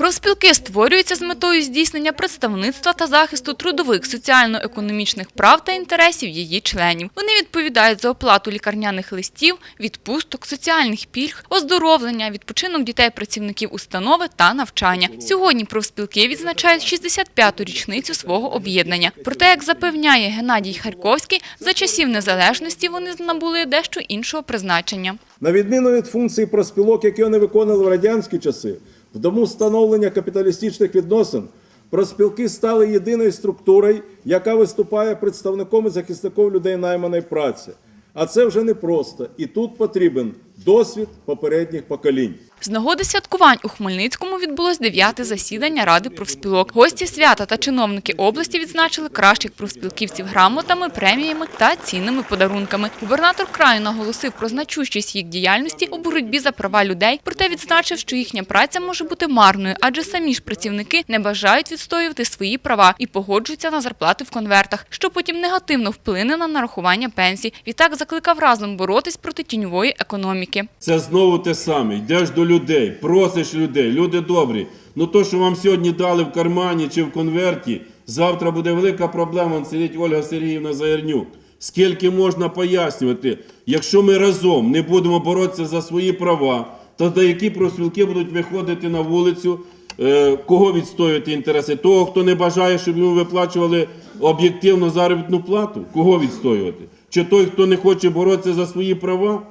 Профспілки створюються з метою здійснення представництва та захисту трудових, соціально-економічних прав та інтересів її членів. Вони відповідають за оплату лікарняних листів, відпусток, соціальних пільг, оздоровлення, відпочинок дітей працівників установи та навчання. Сьогодні профспілки відзначають 65-ту річницю свого об'єднання. Проте, як запевняє Геннадій Харьковський, за часів незалежності вони набули дещо іншого призначення. На відміну від функцій проспілок, які вони виконували в радянські часи, в дому встановлення капіталістичних відносин, проспілки стали єдиною структурою, яка виступає представником і захисником людей найманої праці. А це вже непросто. І тут потрібен досвід попередніх поколінь. З нагоди святкувань у Хмельницькому відбулось дев'яте засідання Ради профспілок. Гості свята та чиновники області відзначили кращих профспілківців грамотами, преміями та цінними подарунками. Губернатор краю наголосив про значущість їх діяльності у боротьбі за права людей, проте відзначив, що їхня праця може бути марною, адже самі ж працівники не бажають відстоювати свої права і погоджуються на зарплати в конвертах, що потім негативно вплине на нарахування пенсій. Відтак закликав разом боротись проти тіньової економіки. Це знову те саме. Йдеш до людей, просиш людей, люди добрі. Ну то, що вам сьогодні дали в кармані чи в конверті, завтра буде велика проблема. Сидить Ольга Сергіївна Заярнюк. Скільки можна пояснювати, якщо ми разом не будемо боротися за свої права, то які профспілки будуть виходити на вулицю, е, кого відстоювати інтереси? Того, хто не бажає, щоб йому виплачували об'єктивну заробітну плату? Кого відстоювати? Чи той, хто не хоче боротися за свої права?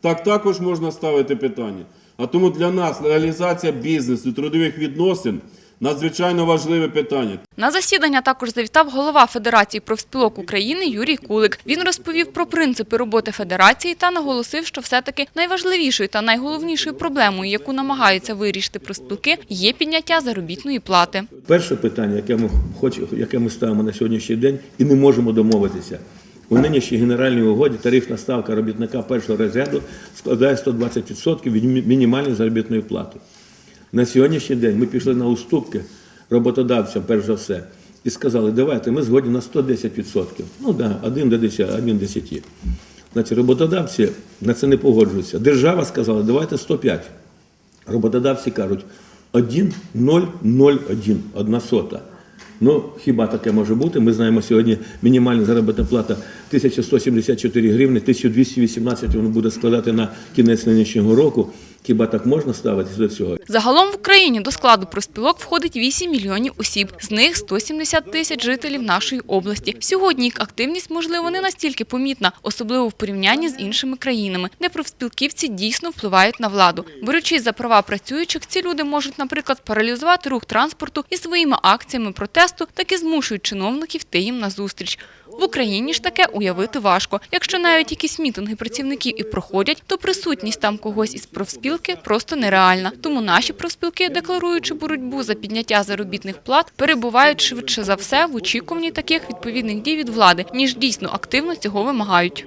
Так також можна ставити питання. А тому для нас легалізація бізнесу, трудових відносин надзвичайно важливе питання. На засідання також завітав голова Федерації профспілок України Юрій Кулик. Він розповів про принципи роботи федерації та наголосив, що все-таки найважливішою та найголовнішою проблемою, яку намагаються вирішити профспілки, є підняття заробітної плати. Перше питання, яке ми хочемо, яке ми ставимо на сьогоднішній день і не можемо домовитися. У нинішній генеральній угоді тарифна ставка робітника першого розряду складає 120% від мінімальної заробітної плати. На сьогоднішній день ми пішли на уступки роботодавцям, перш за все, і сказали, давайте ми згодні на 110%. Ну да, 1 до 10, 1 до 10. Значить, роботодавці на це не погоджуються. Держава сказала, давайте 105. Роботодавці кажуть 1,001, одна сота. Ну, хіба таке може бути? Ми знаємо сьогодні мінімальна заробітна плата 1174 гривні, 1218 воно буде складати на кінець нинішнього року. Хіба так можна ставитися до цього? Загалом в Україні до складу профспілок входить 8 мільйонів осіб, з них 170 тисяч жителів нашої області. Сьогодні їх активність, можливо, не настільки помітна, особливо в порівнянні з іншими країнами, де профспілківці дійсно впливають на владу. Борючись за права працюючих, ці люди можуть, наприклад, паралізувати рух транспорту і своїми акціями протесту таки змушують чиновників йти їм назустріч. В Україні ж таке уявити важко. Якщо навіть якісь мітинги працівників і проходять, то присутність там когось із профспілки просто нереальна. Тому наші профспілки, декларуючи боротьбу за підняття заробітних плат, перебувають швидше за все в очікуванні таких відповідних дій від влади, ніж дійсно активно цього вимагають.